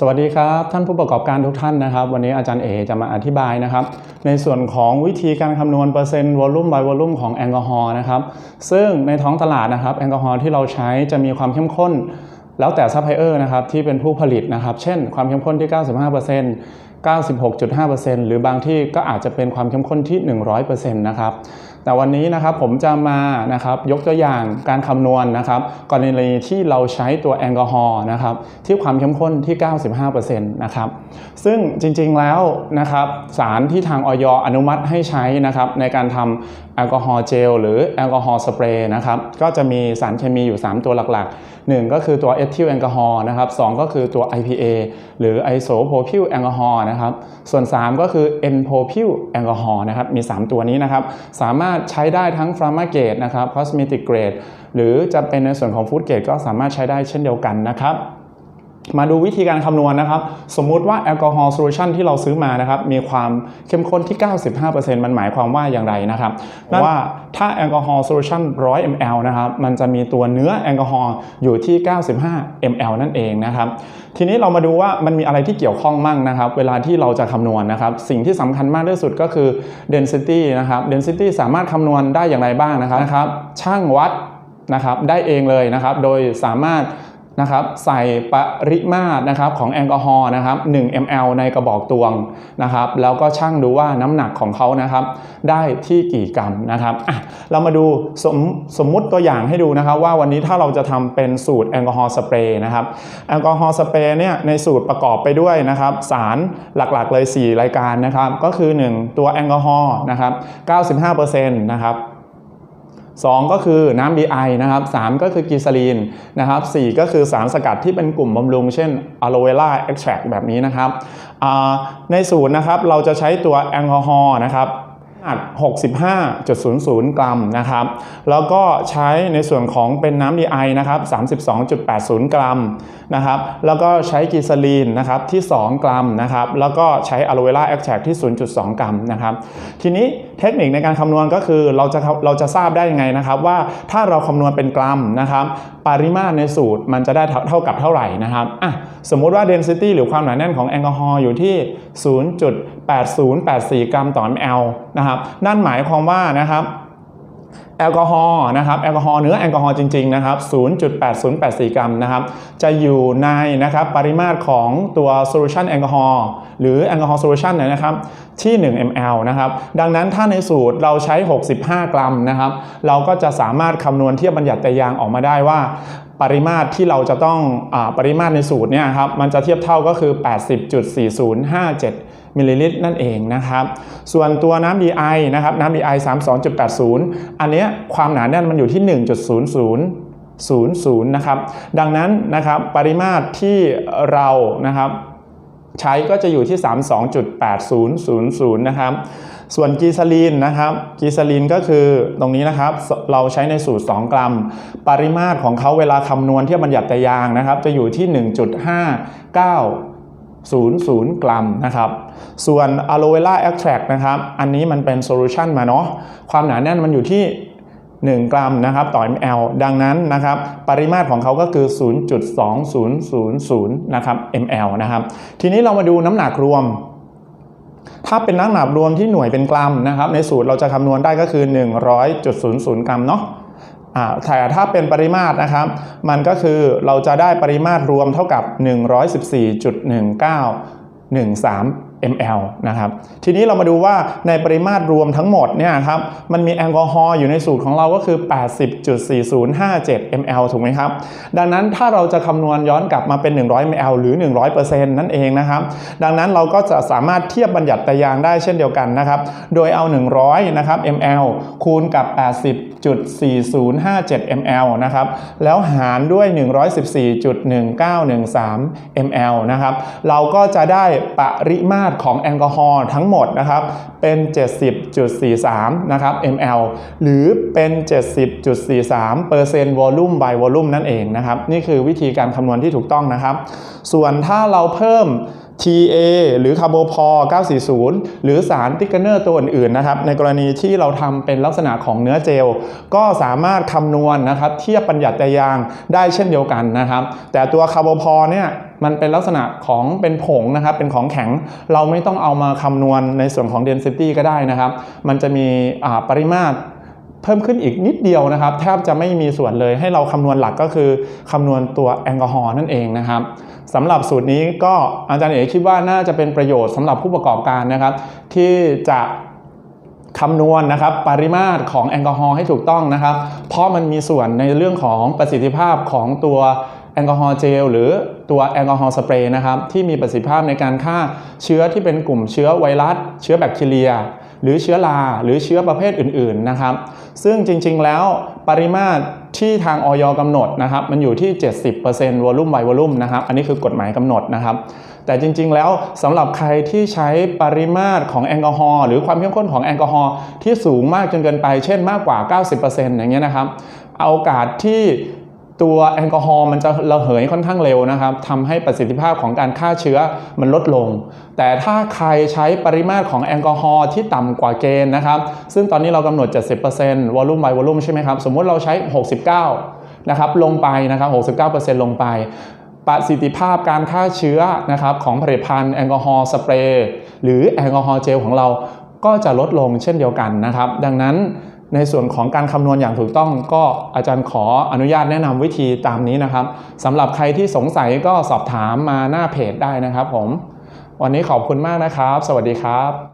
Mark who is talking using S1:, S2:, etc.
S1: สวัสดีครับ ท่านผู้ประกอบการทุกท่านนะครับ วันนี้อาจารย์เอจะมาอธิบายนะครับ ในส่วนของวิธีการคำนวณเปอร์เซ็นต์วอลลุ่ม by วอลลุ่มของแอลกอฮอล์นะครับ ซึ่งในท้องตลาดนะครับแอลกอฮอล์ที่เราใช้จะมีความเข้มข้น แล้วแต่ซัพพลายเออร์นะครับที่เป็นผู้ผลิตนะครับ เช่น ความเข้มข้นที่ 95% 96.5%หรือบางที่ก็อาจจะเป็นความเข้มข้นที่ 100%นะครับ แต่วันนี้นะครับผมจะมานะครับยกตัวอย่างการคำนวณนะครับกรณีที่เราใช้ตัวแอลกอฮอล์นะครับที่ความเข้มข้นที่ 95%นะครับซึ่งจริงๆแล้วนะครับสารที่ทางออยอนุมัติให้ใช้นะครับในการทำแอลกอฮอล์เจลหรือแอลกอฮอล์สเปรย์นะครับก็จะมีสารเคมีอยู่ 3 ตัวหลักๆ 1 ก็คือตัวเอทิลแอลกอฮอล์นะครับสก็คือตัว IPA หรือไอโซโพพิลแอลกอฮอล์นะครับส่วน 3 ก็คือ n โพพิลแอลกอฮอล์นะครับมี 3 ตัวนี้นะครับสามารถใช้ได้ทั้งฟาร์มาเกตนะครับคอสเมติกเกรดหรือจะเป็นในส่วนของฟู้ดเกรดก็สามารถใช้ได้เช่นเดียวกันนะครับ มาดูวิธีการคำนวณนะครับ สมมุติว่าแอลกอฮอล์โซลูชันที่เราซื้อมานะครับ มีความเข้มข้นที่ 95%มันหมายความว่าอย่างไรนะครับว่าถ้าแอลกอฮอล์โซลูชัน100 ml นะครับ มันจะมีตัวเนื้อแอลกอฮอล์อยู่ที่ 95 ml นั่นเองนะครับ ทีนี้เรามาดูว่ามันมีอะไรที่เกี่ยวข้องมั่งนะครับ เวลาที่เราจะคำนวณนะครับ สิ่งที่สำคัญมากที่สุดก็คือ density นะครับ density สามารถคำนวณได้อย่างไรบ้างนะครับนะครับช่างวัดนะครับได้เองเลยนะครับ โดยสามารถ นะครับใส่ปริมาตรนะครับของแอลกอฮอล์นะครับ1 ml ในกระบอกตวงนะครับแล้วก็ชั่งดูว่าน้ำหนักของเขานะครับได้ที่กี่กรัมนะครับอะเรามาดูสมสมมุติตัวอย่างให้ดูนะครับว่าวันนี้ถ้าเราจะทำเป็นสูตรแอลกอฮอล์สเปรย์นะครับแอลกอฮอล์สเปรย์เนี่ยในสูตรประกอบไปด้วยนะครับสารหลักๆเลย 4 รายการนะครับก็คือ 1 ตัวแอลกอฮอล์นะครับ95%นะครับ 2 ก็คือน้ำ DI นะครับ3ก็คือกีซาลีนนะครับ4ก็คือสารสกัดที่เป็นกลุ่มบำรุง เช่นอะโลเวล่าเอ็กแทรแบบนี้นะครับในสูตรนะครับเราจะใช้ตัวแอลกอฮอล์นะครับัด65.00 กรัมนะครับ แล้วก็ใช้ในส่วนของเป็นน้ำ DI นะครับ 32.80 กรัมนะครับ แล้วก็ใช้กีซาลีนนะครับที่ 2 กรัมนะครับ แล้วก็ใช้อะโลเวล่าเอ็กแทรที่ 0.2 กรัมนะครับ ทีนี้เทคนิคในการคำนวณก็คือเราจะเราจะทราบได้ยังไงนะครับว่าถ้าเราคำนวณเป็นกรัมนะครับ ปริมาตรในสูตรมันจะได้เท่ากับเท่าไหร่นะครับอะสมมุติว่า density หรือความหนาแน่นของแอลกอฮอล์อยู่ที่ 0.8084 กรัมต่อ ml นะครับนั่นหมายความว่านะครับแอลกอฮอล์นะครับแอลกอฮอล์เนื้อแอลกอฮอล์จริงๆนะครับ 0.8084 กรัมนะครับจะอยู่ในนะครับปริมาตรของตัวโซลูชันแอลกอฮอล์หรือแอลกอฮอล์โซลูชันเนี่ยนะครับที่ 1 ml นะครับดังนั้นถ้าในสูตรเราใช้ 65 กรัมนะครับเราก็จะสามารถคำนวณเทียบบัญญัติตยางออกมาได้ว่าปริมาตรที่เราจะต้องอปริมาตรในสูตรเนี่ยครับมันจะเทียบเท่าก็คือ 80.4057 มิลลิลิตรนั่นเองนะครับ ส่วนตัวน้ำ DI นะครับน้ำ DI 32.80 อันนี้ความหนาแน่นมันอยู่ที่ 1.0000นะครับ ดังนั้นนะครับปริมาตรที่เรานะครับใช้ก็จะอยู่ที่ 32.8000 นะครับ ส่วนกีซาลีนนะครับ กีซาลีนก็คือตรงนี้นะครับ เราใช้ในสูตร 2 กรัม ปริมาตรของเขาเวลาคำนวณเทียบบัญญัติตยางนะครับ จะอยู่ที่ 0.0 กรัมนะครับ ส่วนอะโลเวล่าแอคแทรนะครับ อันนี้มันเป็นโซลูชันมาเนาะ ความหนาแน่นมันอยู่ที่ 1 กรัมนะครับต่อ ml ดังนั้นนะครับปริมาตรของเขาก็คือ 0.2000 นะครับ ml นะครับ ทีนี้เรามาดูน้ำหนักรวม ถ้าเป็นน้ำหนักรวมที่หน่วยเป็นกรัมนะครับ ในสูตรเราจะคำนวณได้ก็คือ 100.00 กรัมเนาะ แต่ถ้าเป็นปริมาตรนะครับ มันก็คือเราจะได้ปริมาตรรวมเท่ากับ 114.1913 ml นะครับ ทีนี้เรามาดูว่าในปริมาตรรวมทั้งหมดเนี่ยครับ มันมีแอลกอฮอล์อยู่ในสูตรของเราก็คือ 80.4057 ml ถูกไหมครับ ดังนั้นถ้าเราจะคำนวณย้อนกลับมาเป็น 100 ml หรือ 100%นั่นเองนะครับ ดังนั้นเราก็จะสามารถเทียบบัญญัติตยางได้เช่นเดียวกันนะครับ โดยเอา 100 นะครับ ml คูณกับ 80.4057 ml นะครับ แล้วหารด้วย 114.1913 ml นะครับ เราก็จะได้ปริมาตรของแอลกอฮอล์ทั้งหมดนะครับเป็น 70.43 นะครับ ml หรือเป็น 70.43เปอร์เซ็นต์วอลลุ่ม by วอลลุ่มนั่นเองนะครับ นี่คือวิธีการคำนวณที่ถูกต้องนะครับ ส่วนถ้าเราเพิ่ม TA หรือคาร์โบพอ940 หรือสารติกเนอร์ตัวอื่นๆนะครับในกรณีที่เราทำเป็นลักษณะของเนื้อเจล ก็สามารถคำนวณนะครับเทียบปัญญัติยางได้เช่นเดียวกันนะครับ แต่ตัวคาร์โบพอเนี่ยมันเป็นลักษณะของเป็นผงนะครับ เป็นของแข็งเราไม่ต้องเอามาคำนวณในส่วนของ density ก็ได้นะครับ มันจะมีปริมาตร เพิ่มขึ้นอีกนิดเดียวนะครับ แทบจะไม่มีส่วนเลยให้เราคำนวณหลักก็คือคำนวณตัวแอลกอฮอล์นั่นเองนะครับสำหรับสูตรนี้ก็อาจารย์เอกคิดว่าน่าจะเป็นประโยชน์สำหรับผู้ประกอบการนะครับ ที่จะคำนวณนะครับปริมาตรของแอลกอฮอล์ให้ถูกต้องนะครับ เพราะมันมีส่วนในเรื่องของประสิทธิภาพของตัวแอลกอฮอล์เจลหรือตัวแอลกอฮอล์สเปรย์นะครับที่มีประสิทธิภาพในการฆ่าเชื้อที่เป็นกลุ่มเชื้อไวรัส เชื้อแบคทีเรีย หรือเชื้อราหรือเชื้อประเภทอื่นๆนะครับ ซึ่งจริงๆแล้วปริมาตรที่ทางออยกำหนดนะครับ มันอยู่ที่ 70%วอลุ่มไววอลุ่มนะครับ อันนี้คือกฎหมายกำหนดนะครับ แต่จริงๆแล้วสำหรับใครที่ใช้ปริมาตรของแอลกอฮอล์หรือความเข้มข้นของแอลกอฮอล์ที่สูงมากจนเกินไป เช่นมากกว่า 90%อย่างเงี้ยนะครับโอกาสที่ ตัวแอลกอฮอล์มันจะระเหยค่อนข้างเร็วนะครับทำให้ประสิทธิภาพของการฆ่าเชื้อมันลดลง แต่ถ้าใครใช้ปริมาตรของแอลกอฮอล์ที่ต่ำกว่าเกณฑ์นะครับ ซึ่งตอนนี้เรากำหนด 70%วอลลุ่ม by วอลลุ่มใช่ไหมครับ สมมุติเราใช้ 69 นะครับ ลงไปนะครับ 69%ลงไป ประสิทธิภาพการฆ่าเชื้อนะครับของผลิตภัณฑ์แอลกอฮอล์สเปรย์หรือแอลกอฮอล์เจลของเราก็จะลดลงเช่นเดียวกันนะครับ ดังนั้น ในส่วนของการคำนวณอย่างถูกต้องก็อาจารย์ขออนุญาตแนะนำวิธีตามนี้นะครับสำหรับใครที่สงสัยก็สอบถามมาหน้าเพจได้นะครับผม วันนี้ขอบคุณมากนะครับ สวัสดีครับ